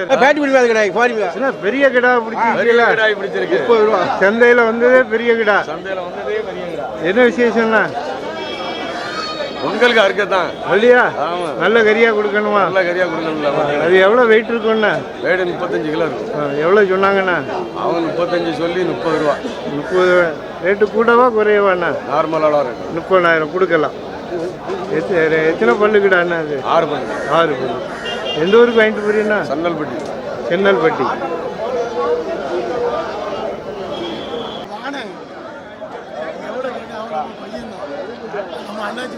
பேட்டி பண்ணி அது கிடையாது பாருங்க என்ன பெரிய கிடா பெரிய பிடிச்சிருக்கீங்களா கிடாய் பிடிச்சிருக்கு. முப்பது ரூபா. சந்தையில வந்ததே பெரிய கிடா. சந்தையில வந்ததே பெரிய கிடா. என்ன விசேஷம்னா பொங்கலுக்கு அறுக்கத்தான் இல்லையா ஆமா. நல்ல கறியா கொடுக்கணுமா? நல்ல கறியா கொடுக்கணும்ல அது எவ்வளோ வெயிட் இருக்கும்ண்ணா? வேடு முப்பத்தஞ்சு கிலோ இருக்கும். எவ்வளோ சொன்னாங்கண்ணா? அவங்க முப்பத்தஞ்சு சொல்லி முப்பது ரூபா. முப்பது ரேட்டு கூடவா குறையவாண்ணா? நார்மலாக இருக்கும். முப்பதாயிரம் கொடுக்கலாம். எத்த- எத்தனை பல்லுக்கிடாண்ணா அது? ஆறு பண்ணி ஆறு பல்லு. எந்த ஊருக்கு வாங்கிட்டு போறீங்கண்ணா சன்னல்பட்டி. சென்னல்பட்டி. நம்ம அண்ணாச்சி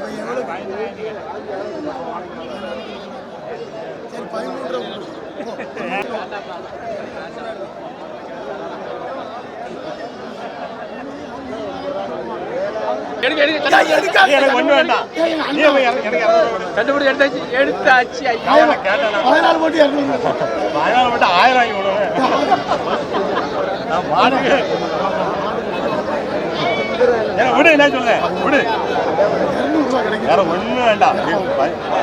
சரி பதிமூன்று ரூபா கொடு. கண்டுபிடி. எடுத்தாச்சு எடுத்தாச்சு பதினாலு போட்டு இரநூறு விடு என்ன சொல்ல விடு. வேற ஒண்ணும் வேண்டாம்.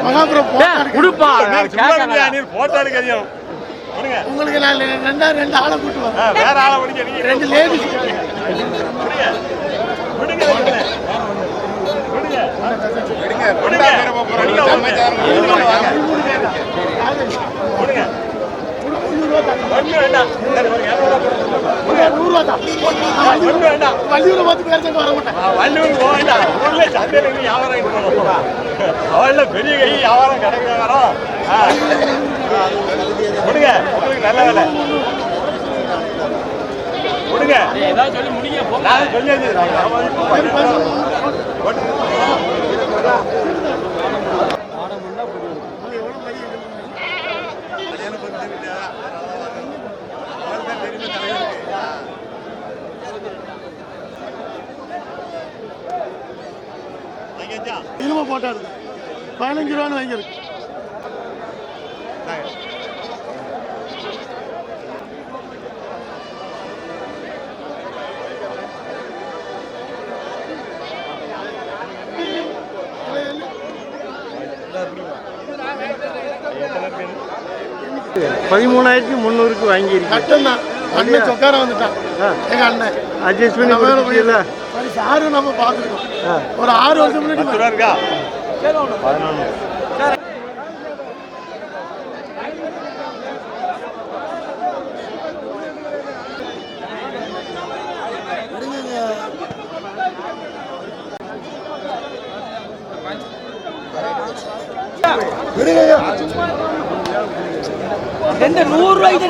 மகாபுரம் போட்டோ விடுங்க உங்களுக்கு நான் ரெண்டா ரெண்டு ஆளை கூட்டு வரேன். வேற ஆளை பிடிக்க ரெண்டு லேடிஸ் விடுங்க விடுங்க விடுங்க விடுங்க விடுங்க விடுங்க ஒண்ணு வேண்டாம் சரி, ஒரு இரநூறுவா கொடுங்க. நூறுரூவா தான் ஒண்ணு வேண்டாம் வள்ளியூரை பார்த்து பேர் வர மாட்டேன் ஆ, வள்ளுவர் போக வேண்டாம். ஊர்ல சந்தையில இருந்து வியாபாரம் ஆயிட்டு போகணும் அவள்ல பெரிய கை வியாபாரம் கிடைக்க வரோம் கொடுங்க. உங்களுக்கு நல்ல வேலை. கொடுங்க. ஏதாவது சொல்லி முடிங்க போ நான் சொல்லியாச்சு. இனிமே போட்டோ இருக்கு பதினஞ்சு ரூபான்னு வாங்கியிருக்கு. பதிமூணாயிரத்தி முந்நூறுக்கு தான். அண்ணன் சொக்கார வந்துட்டான். எங்க அண்ணன். அட்ஜஸ்ட் சரி, நம்ம பார்த்துருக்கோம். ஒரு ஆறு வருஷம் முன்னாடி ரெண்டு நூறு ரூபாய்க்கு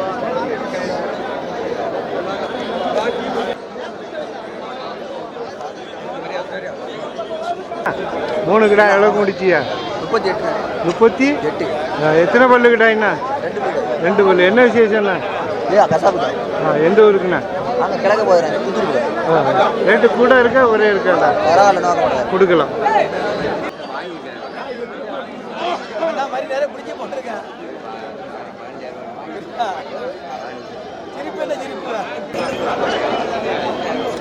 மூணு கிடா எவ்வளோக்கு முடிச்சியா? முப்பத்தி எட்டு. முப்பத்தி? எட்டு. எத்தனை பல்லு கிடாய்ண்ணா ரெண்டு பல்லு. என்ன விசேஷம்ண்ணா? எந்த ஊருக்குண்ணா? ரேட்டு கூட இருக்கா ஒரே மாட்டேன் கொடுக்கலாம்.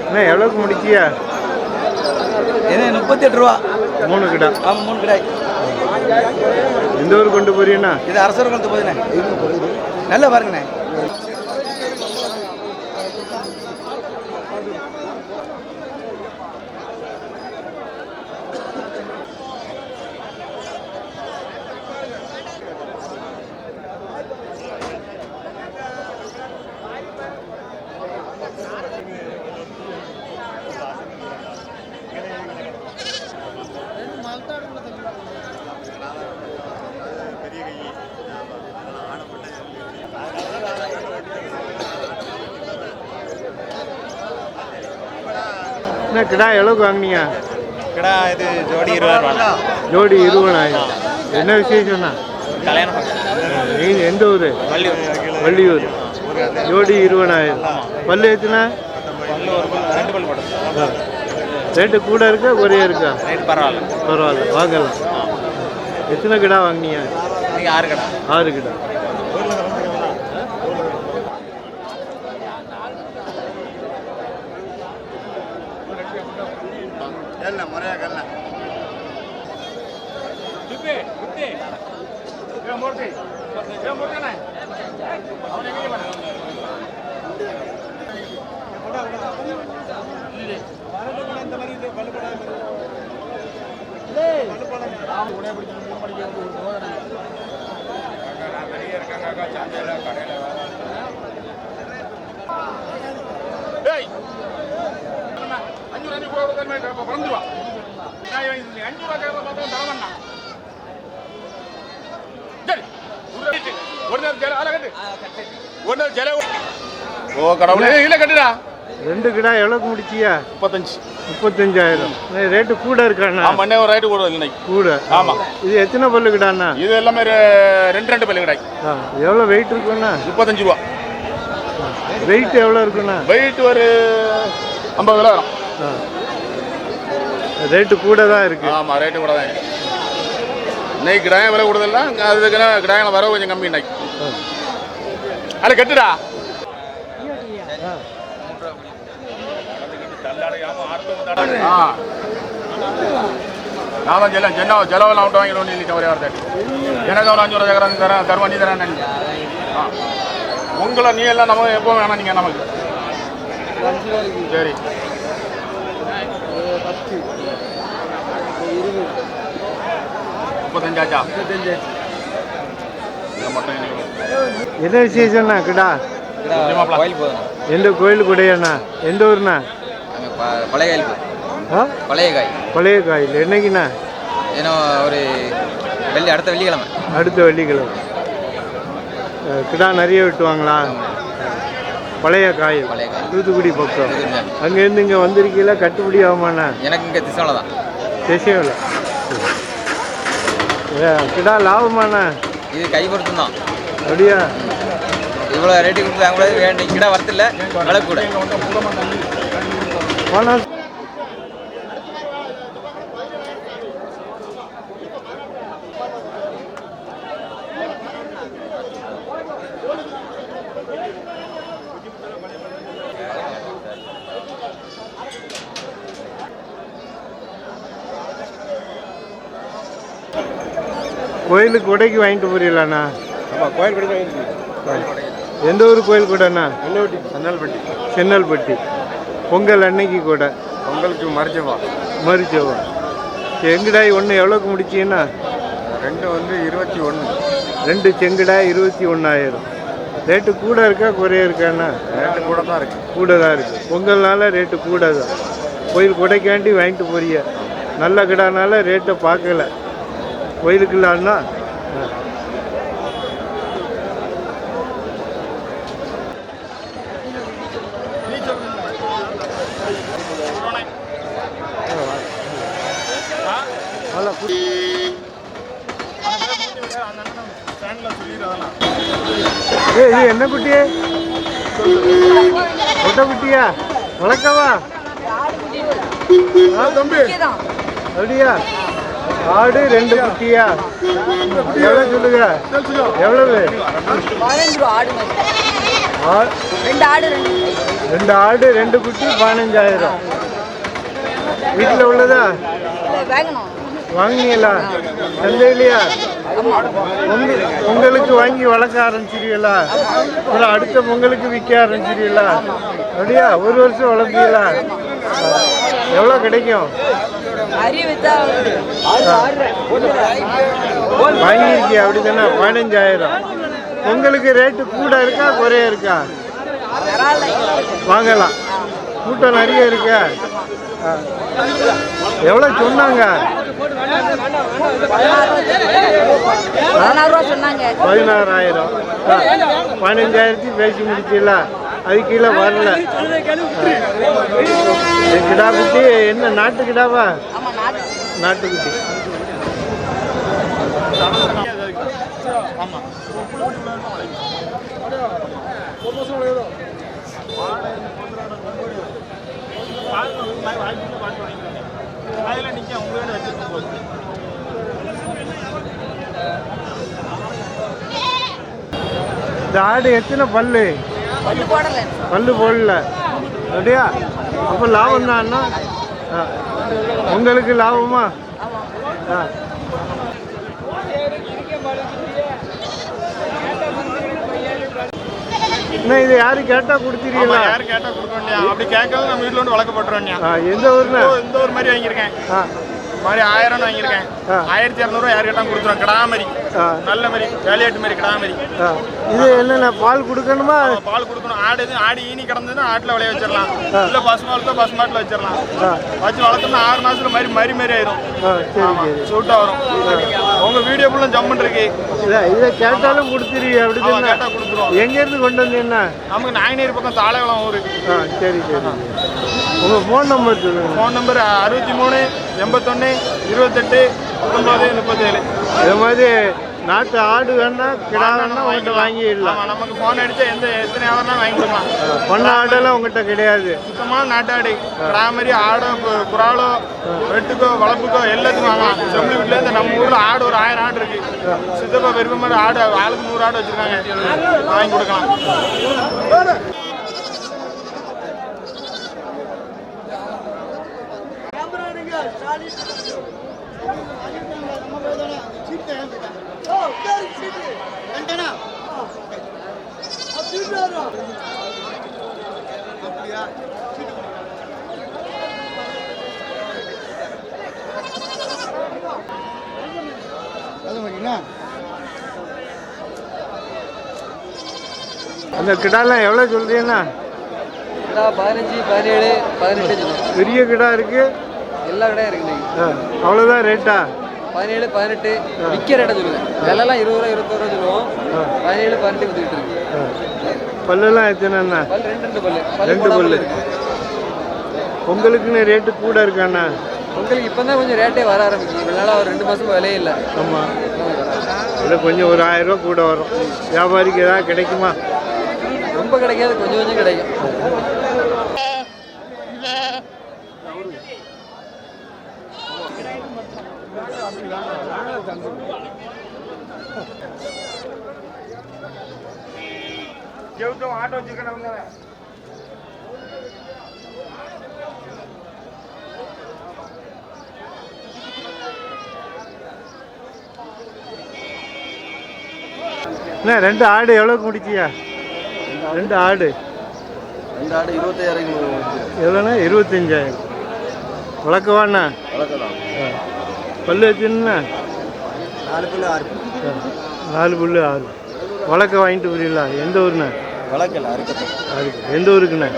என்ன எவ்வளோக்கு முடிச்சியா? என்ன முப்பத்தி எட்டு ரூபா. மூணு கிடா. ஆமாம் மூணு கிடாய் எந்த ஊர் கொண்டு போறீங்கண்ணா இது அரசர் குளத்து போதுண்ணே நல்லா பாருங்கண்ணே. என்ன கிடா எவ்வளோக்கு வாங்குனீங்க? கடா இது ஜோடி இருபது ரூபா ஜோடி இருபதாயிரம். என்ன விசேஷம்ண்ணா? கல்யாணம் எந்த ஊர்? வள்ளியூர். ஜோடி இருபதாயிரம். பல்லு ஆ. ரேட்டு கூட இருக்கா குறைய இருக்கா? பரவாயில்ல. பரவாயில்ல. வாங்கலாம். எத்தனை கிடா வாங்கினீங்க? ஆறு கடை. ஆறு கிடா. मोठे मोठे नाही. ஓ கடவுளே இல்ல கட்டுடா. ரெண்டு கிடா எவ்வளோக்கு முடிச்சியா? முப்பத்தஞ்சு. முப்பத்தஞ்சாயிரம். ரேட்டு கூட இருக்காண்ணா. என்ன ஒரு ரைட்டு கூட இன்னைக்கு. கூட. ஆமா. இது எத்தனை பல்லு கிடாண்ணா? இது எல்லாமே ரெண்டு ரெண்டு பல்லு ஆ எவ்வளோ வெயிட் இருக்குண்ணா? முப்பத்தஞ்சு ரூபா. வெயிட் எவ்வளோ இருக்குண்ணா? வெயிட் ஒரு ஐம்பது கிலோ வரும். ஆ. ரேட்டு கூட தான் இருக்கு. ஆமா ரேட்டு கூட தான் இருக்கு. இன்னைக்கு கிடாயம் விலை கூடுதல்ல. அதுக்குன்னா கிடாயம் வர கொஞ்சம் கம்மி இன்னைக்கு. அது கட்டுடா. ஆ. நான் ஜெல்லாம் ஜென்னா ஜெலவெல்லாம் விட்டு வாங்கிடுவோம் இல்லை ஒரே வார்த்தை எனக்கு ஒரு அஞ்சு ரூபா தரேன் தருவா நீ தரேன் ஆ. உங்களை நீ எல்லாம் நமக்கு எப்போ வேணாம் நீங்கள் நமக்கு. சரி. முப்பத்தஞ்சாச்சா என்ன விசேஷம்ண்ணா கிடா? கோயில் போதும் எந்த கோயில் கூடையாண்ணா எந்த ஊர்ண்ணா? பழைய கோயில் பழைய காய். பழைய காயில். என்னைக்குண்ணா? ஏன்னா ஒரு வெள்ளி அடுத்த வெள்ளிக்கிழமை. அடுத்த வெள்ளிக்கிழமை. கிடா நிறைய வெட்டுவாங்களா? பழைய காயில் பழைய காய். தூத்துக்குடி பக்கம். அங்கேருந்து இங்கே வந்திருக்கீங்களா? கட்டுப்படி ஆகுமாண்ணா? எனக்கு இங்கே திசைவில் தான். விஷயம் கிடா லாபமாண்ணா? இது கை பொருத்தம் தான் அப்படியா? இவ்வளோ ரேட்டு கொடுத்து வாங்க கூடாது வேண்டிய கிட்ட வரத்தில்ல. விலை கூட. போனால் கோயிலுக்கு உடைக்கு வாங்கிட்டு போறீங்களாண்ணா? ஆமாம் கோயில் கடைக்கு எந்த ஊர் கோயில் கூடண்ணா? சன்னல்பட்டி. சென்னல்பட்டி. பொங்கல் அன்னைக்கு கூட? பொங்கலுக்கு மறைச்சவா மறிச்சவா செங்குடாய் ஒன்று எவ்வளோக்கு முடிச்சீங்கன்னா ரெண்டு வந்து இருபத்தி ஒன்று ரெண்டு செங்குடாய் இருபத்தி ஒன்றாயிரம் ரேட்டு கூட இருக்கா குறைய இருக்காண்ணா? ரேட்டு கூட தான் இருக்கு. கூட தான் இருக்குது பொங்கல்னால ரேட்டு கூட தான். கோயில் கொடைக்காண்டி வாங்கிட்டு போறிய நல்ல கிடானால ரேட்டை பார்க்கல. கோயிலுக்குள்ளான்னா ஏய் இது என்ன குட்டி? ஒட்ட குட்டியா? ஆ தம்பி. அப்படியா? ஆடு ரெண்டு குட்டியா? எவ்வளோ சொல்லுங்க? எவ்வளவு? ரெண்டு ஆடு ரெண்டு குட்டி. பதினஞ்சாயிரம். வீட்டில் உள்ளதா? வாங்கினீங்களா? சந்தையிலையா பொங்கலுக்கு வாங்கி வளர்க்க ஆரம்பிச்சிருவீங்களா? அப்புறம் அடுத்த பொங்கலுக்கு விற்க ஆரம்பிச்சிருவீங்களா? அப்படியா? ஒரு வருஷம் வளர்ப்பீங்களா? எவ்வளோ கிடைக்கும்? வாங்கியிருக்கியா? அப்படி தானே பதினஞ்சாயிரம். பொங்கலுக்கு ரேட்டு கூட இருக்கா குறைய இருக்கா? வாங்கலாம். கூட்டம் நிறைய இருக்கா. எவ்வளோ சொன்னாங்க? பதினாறாயிரம். பதினஞ்சாயிரத்தி பேசி முடிச்சிடல அது கீழே வரல. கிடா குட்டி என்ன நாட்டு கிடாவா? ஆமா நாட்டு நாட்டுக்குட்டி. இந்த ஆடு எத்தனை பல்லு? பல்லு போடல. பல்லு போடல. அப்படியா? அப்போ லாபம் தான்னா உங்களுக்கு லாபமா? ஆ. என்ன இது யாரு கேட்டா கொடுத்துருக்கீங்களா யாரு கேட்டா கொடுக்க வேண்டியா அப்படி கேட்கறது நம்ம வீட்டுல வந்து வளர்க்கப்பட்டுருவோம் ஆ, எந்த ஊர்னா இந்த ஒரு மாதிரி வாங்கியிருக்கேன். ஆ. இந்த மாதிரி ஆயிரம் வாங்கியிருக்கேன். ஆ. ஆயிரத்தி இரநூறுவா யார் கேட்டாலும் கொடுத்துருவோம் கிடா மாதிரி ஆ நல்ல மாதிரி வேலையாட்டு மாதிரி கிடா மாதிரி. இது என்னென்ன பால் கொடுக்கணுமா? பால் கொடுக்கணும். ஆடு எதுவும் ஆடு ஈனி கிடந்ததுன்னா ஆட்டில் விளைய வச்சிடலாம். இல்ல பசு வளர்த்தா பசு மாட்டில் வச்சிடலாம். வச்சு வளர்த்தோம்னா ஆறு மாசத்துல மாதிரி மரி மாதிரி ஆயிரும். ஆ சரி ஆமா சரி சூட்டா வரும். உங்க வீடியோ ஃபுல்லும் ஜம்முன் இருக்கு இதை இதை கேட்டாலும் கொடுத்துருவீங்க அப்படி ஆமா, தானே கேட்டா கொடுத்துருவோம். எங்கேருந்து கொண்டு வந்தீங்கன்னா நமக்கு நாயனேரி பக்கம் தாளகுளம் ஊரு. ஆ சரி சரி உங்கள் ஃபோன் நம்பர் சொல்லுங்கள் ஃபோன் நம்பர் அறுபத்தி மூணு எண்பத்தொன்னு இருபத்தெட்டு இது மாதிரி நாட்டு ஆடு வேணா கிடா வேணா உங்கள்கிட்ட வாங்கிடலாம். நமக்கு ஃபோன் அடிச்சா எந்த எத்தனை ஹவர்னாலும் வாங்கி கொடுக்கலாம் பண்ண ஆடெல்லாம் உங்கள்கிட்ட கிடையாது. சுத்தமான நாட்டாடு கிடா மாதிரி ஆடோ குறாலோ வெட்டுக்கோ வளர்ப்புக்கோ எல்லாத்துக்கும் வாங்கலாம். செம்மி வீட்டுல இந்த நம்ம ஊர்ல ஆடு ஒரு ஆயிரம் ஆடு இருக்கு. சித்தப்பா பெருமை மாதிரி ஆடு ஆளுக்கு நூறு ஆடு வச்சிருக்காங்க. வாங்கி கொடுக்கலாம். அந்த கிடாலாம் எவ்வளோ சொல்றீங்கன்னா பதினஞ்சு பதினேழு பதினெட்டு. பெரிய கிடா இருக்கு. எல்லா கடையும் இருக்கு அவ்வளோதான் ரேட்டா பதினேழு பதினெட்டு விற்கிற இடம் சொல்லுவேன். விலைலாம் இருபது ரூபா இருபத்தோரு ரூபா சொல்லுவோம். பதினேழு பதினெட்டு வித்துக்கிட்டு இருக்கு. ஆ. பல்லெல்லாம் எத்தனைண்ணா பல் ரெண்டு ரெண்டு பல்லு. ரெண்டு பல்லு. இருக்கு. உங்களுக்குன்னு ரேட்டு கூட இருக்காண்ணா உங்களுக்கு இப்போ தான் கொஞ்சம் ரேட்டே வர இவ்வளோ நாளாக ஒரு ரெண்டு மாதம் விலையே இல்லை. ஆமாம் இதில் கொஞ்சம் ஒரு ஆயிரம் ரூபா கூட வரும். வியாபாரிக்கு ஏதாவது கிடைக்குமா? ரொம்ப கிடைக்காது கொஞ்சம் கொஞ்சம் கிடைக்கும். ஆட்டோ வச்சிருக்கேன் அண்ணா ரெண்டு ஆடு எவ்வளோக்கு முடிச்சியா? ரெண்டு ஆடு. ரெண்டு ஆடு இருபத்தாயிரம் எவ்வளோண்ணா இருபத்தஞ்சாயிரம். வளர்க்கவாண்ணா வளர்க்கலாம். பல்லு வச்சுன்னா நாலு பிள்ளை ஆறு. நாலு புல்லு ஆறு. வளர்க்க வாங்கிட்டு போறீங்களா? எந்த ஊருண்ணா? வளர்க்கல அறுக்கட்டும் அதுக்கு எந்த ஊருக்குண்ணா?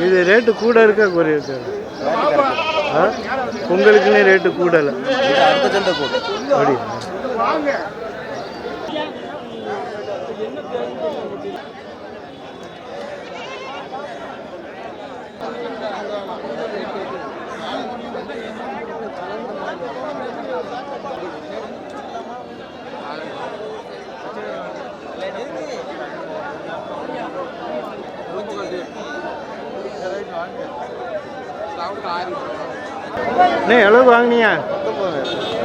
இது ரேட்டு கூட இருக்கா குறைய உங்களுக்குன்னே ரேட்டு கூடலை இது அடுத்த சந்தை போட்டு அப்படி அண்ணே எவ்வளவு வாங்கினியா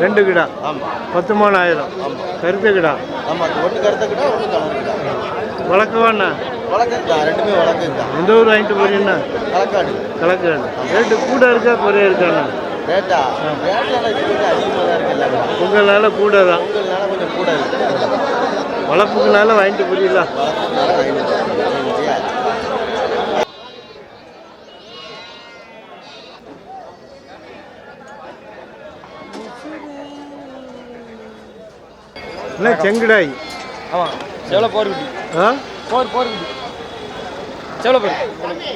ரெண்டு கிடா. ஆமாம் பத்தொம்பதாயிரம் கருத்த கிடா. ஆமாம் ஒன்று கருத்த கிட்ட ஒன்று கலர் கிட்ட வளர்க்கவாண்ணா வளர்க்குறா ரெண்டுமே வளர்க்குறா எந்த ஊர் வாங்கிட்டு போறீங்கன்னா களக்காடு கலக்கிறாங்க ரேட்டு கூட இருக்கா குறைய இருக்காண்ணா? ரேட்டா? ரேட்டெல்லாம் அதிகமாக தான் உங்களால கூட தான். உங்கள்னால கொஞ்சம் கூட இருக்கு. வளர்ப்புக்குனால வாங்கிட்டு வாங்கிட்டு என்ன செங்கடாய்? ஆமாம் செவலை போர்க்குட்டி ஆ? போர் போர்க்குட்டி செவலை போர்.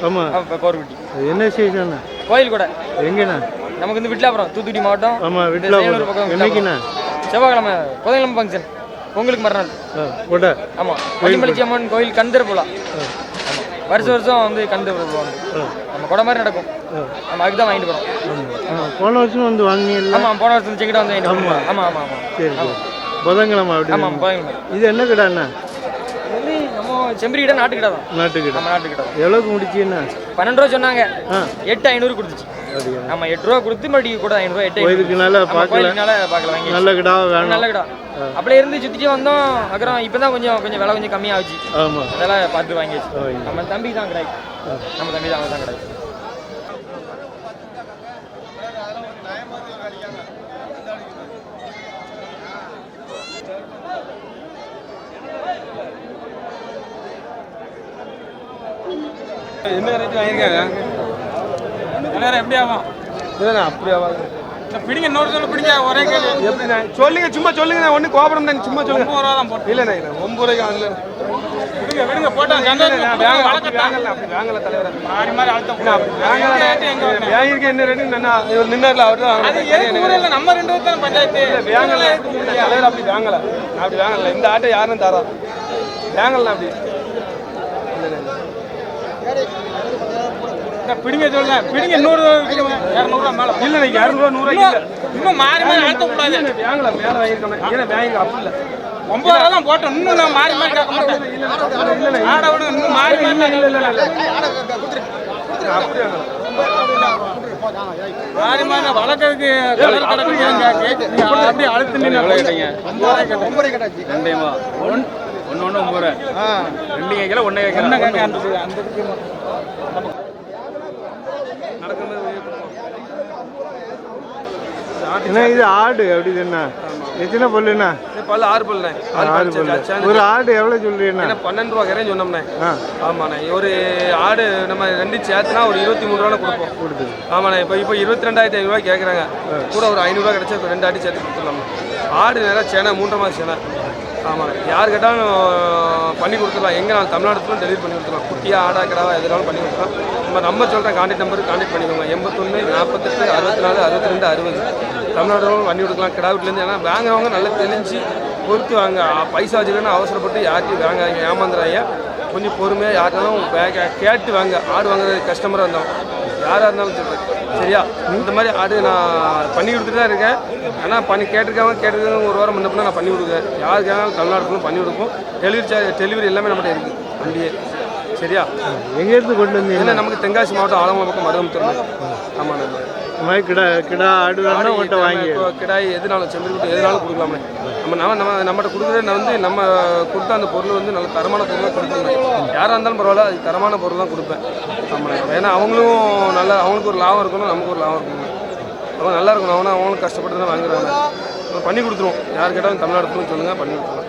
ஆமாம் ஆமாம் போர்க்குட்டி என்ன சீசன் கோயில் கூட. எங்கண்ணா? நமக்கு வந்து விட்லாபுரம் தூத்துக்குடி மாவட்டம். ஆமாம் சேலூர் பக்கம் என்னைக்குண்ணா? செவ்வாய்க்கிழமை புதன்கிழமை ஃபங்க்ஷன் பொங்கலுக்கு மறுநாள். ஆமாம் வள்ளிமலிச்சி அம்மன் கோயில் கந்தர ஆமாம் வருஷம் வருஷம் வந்து கந்தர போவாங்க. நம்ம கொடை மாதிரி நடக்கும். நம்ம அதுக்கு தான் வாங்கிட்டு போகிறோம் போன வருஷம் வந்து வாங்கினீங்களா ஆமாம் போன வருஷம் செங்கிட்ட வந்து வாங்கிட்டு ஆமாம் ஆமாம் ஆமாம் சரி சரி. புதன்கிழமை அப்படி ஆமாம் பாருங்க இது என்ன இது வந்து நம்ம செம்பரி கிட்ட நாட்டு கிட்ட தான். நாட்டுக்கிட்ட நம்ம நாட்டு தான் எவ்வளோக்கு முடிச்சீங்கன்னா பன்னெண்டு ரூபா சொன்னாங்க. எட்டு ஐநூறு கொடுத்துச்சு. ஆமா எட்டு ரூபா கொடுத்து மறுபடியும் கூட ஐநூறு எட்டு ஐநூறு. கோயிலுக்குனால ஆமா, பார்க்கல. கோயிலுக்குனால பார்க்கல வாங்கி நல்ல கிடாவை வேணும். நல்ல கிடா. அப்படியே இருந்து சுத்திட்டே வந்தோம். அப்புறம் இப்பதான் கொஞ்சம் கொஞ்சம் விலை கொஞ்சம் கம்மியாச்சு. ஆமாம் அதெல்லாம் பார்த்து வாங்கியாச்சு வாங்கி. நம்ம தம்பி தான் கிடாய் நம்ம தம்பி தான் தான் கிடாய் என்ன ரேட் வாங்கியிருக்காங்க? எல்லாரும் எப்படி ஆகும்? இல்லைண்ணா அப்படி ஆகாது. பிடிங்க இன்னொரு சொல்ல பிடிங்க ஒரே கேள்வி. எப்படிண்ணா? சொல்லுங்க சும்மா சொல்லுங்க ஒன்றும் கோபுரம் தான் சும்மா சொல்லுங்க. ஒன்பது ரூபா தான் போட்டு. இல்லைண்ணா இல்லை ஒம்பது ரூபாய்க்கு அதில். விடுங்க விடுங்க போட்டோம் வாங்கல அப்படி வாங்கல தலைவர். மாறி மாறி அழுத்தம் வாங்கியிருக்கேன் என்ன ரெண்டு நின்னா இவர் நின்னார்ல அவர் தான் நம்ம ரெண்டு பேர் தானே பஞ்சாயத்து வாங்கல தலைவர் அப்படி வாங்கல அப்படி வாங்கல இந்த ஆட்டை யாரும் தரா. வாங்கல அப்படி. பிடிங்க சொல்லுங்க பிடிங்க நூறு இரநூறுவா மேலே இல்ல இரநூறுவா நூறுவா இல்ல இன்னும் மாறி மாறி மேல ஏன்னா வாங்கல அப்படி இல்ல ஒன்பது ரூபா தான் போட்டோம் இன்னும் நான் மாறி மாறி கேட்க மாட்டேன் ஆட விடுங்க இன்னும் மாறி மாறி இல்ல இல்ல இல்ல மாறி வளர்க்கறதுக்கு அப்படியே அழுத்து நீங்க ரெண்டையுமா ஒன் ஒன்று ஒன்று ஒம்பது ரெண்டு கேட்கல ஒன்றே கேட்கல அந்த அந்த என்ன இது ஆடு அப்படி என்ன? எத்தனை பல்லுண்ணா பல்லு ஆறு பல்லுண்ணே. ஆறு பல்லு. ஒரு ஆடு எவ்வளவு சொல்றீங்கண்ணா பன்னெண்டு ரூபா கரையும் சொன்னோம்ண்ணே. ஆமாண்ணே. ஒரு ஆடு நம்ம ரெண்டு சேர்த்துனா ஒரு இருபத்தி மூணு ரூபா கொடுப்போம். கொடுத்துரு ஆமாண்ணே இப்போ இப்போ இருபத்தி ரெண்டாயிரத்தி ஐநூறுரூவா கேட்குறாங்க கூட ஒரு ஐநூறுரூவா கிடைச்சா இப்போ ரெண்டு ஆடு சேர்த்து கொடுத்துடலாம் ஆடு நேரம் சேனை மூன்றரை மாதம் சேனை. ஆமாண்ணே. யார் கேட்டாலும் பண்ணி கொடுத்துடலாம். எங்கே நான் தமிழ்நாட்டுல டெலிவரி பண்ணி கொடுத்துடலாம். குட்டியா ஆடா கிடாவா எதுனாலும் பண்ணி கொடுத்துடலாம். நம்ம நம்பர் சொல்கிறேன் காண்டாக்ட் நம்பருக்கு காண்டாக்ட் பண்ணிக்கோங்க. எண்பத்தொன்று நாற்பத்தெட்டு அறுபத்தி நாலு அறுபத்தி ரெண்டு அறுபது தமிழ்நாடு பண்ணி கொடுக்கலாம் கிடாவிட்லேருந்து ஏன்னா வாங்குறவங்க நல்லா தெளிஞ்சு பொறுத்து வாங்க. பைசா வச்சுக்கணும்னு அவசரப்பட்டு யார்ட்டையும் வாங்காதீங்க. ஏமாந்துறாங்க கொஞ்சம் பொறுமையாக யார்ட்டாலும் கேட்டு வாங்க. ஆடு வாங்குறது கஸ்டமராக இருந்தோம் யாராக இருந்தாலும் சொல்கிறேன் சரியா? இந்த மாதிரி ஆடு நான் பண்ணி கொடுத்துட்டு தான் இருக்கேன். ஆனால் பண்ணி கேட்டிருக்காங்க கேட்டிருக்காங்க ஒரு வாரம் முன்னப்பினா நான் பண்ணி கொடுக்குறேன் யாருக்காக தமிழ்நாட்டுக்கும் பண்ணி கொடுப்போம். டெலிவரி சார்ஜ் டெலிவரி எல்லாமே நம்மகிட்ட இருக்குது வண்டியே. சரியா? எங்க இருந்து கொண்டு வந்தீங்க? ஏன்னா நமக்கு தென்காசி மாவட்டம் ஆலங்குளம் பக்கம் மருதமுத்தூர் ஆமாம் நம்ம. இந்த மாதிரி கிடா கிடா ஆடு வேணா உங்கள்கிட்ட வாங்கி கிடாய் எதுனாலும் செம்பரி குட்டி எதுனாலும் கொடுக்கலாமே நம்ம நம்ம நம்ம நம்மகிட்ட கொடுக்குறது வந்து நம்ம கொடுத்த அந்த பொருள் வந்து நல்ல தரமான பொருளாக கொடுக்கணும் யாராக இருந்தாலும் பரவாயில்ல அது தரமான பொருள் தான் கொடுப்பேன். ஆமாம் ஏன்னா அவங்களும் நல்லா அவங்களுக்கு ஒரு லாபம் இருக்கணும் நமக்கு ஒரு லாபம் இருக்கணும். அவங்க நல்லா இருக்கணும் அவனா அவங்களும் கஷ்டப்பட்டு தான் வாங்குறாங்க. பண்ணி கொடுத்துருவோம். யார் கேட்டாலும் தமிழ்நாடு சொல்லுங்கள் பண்ணி கொடுத்துருவோம்.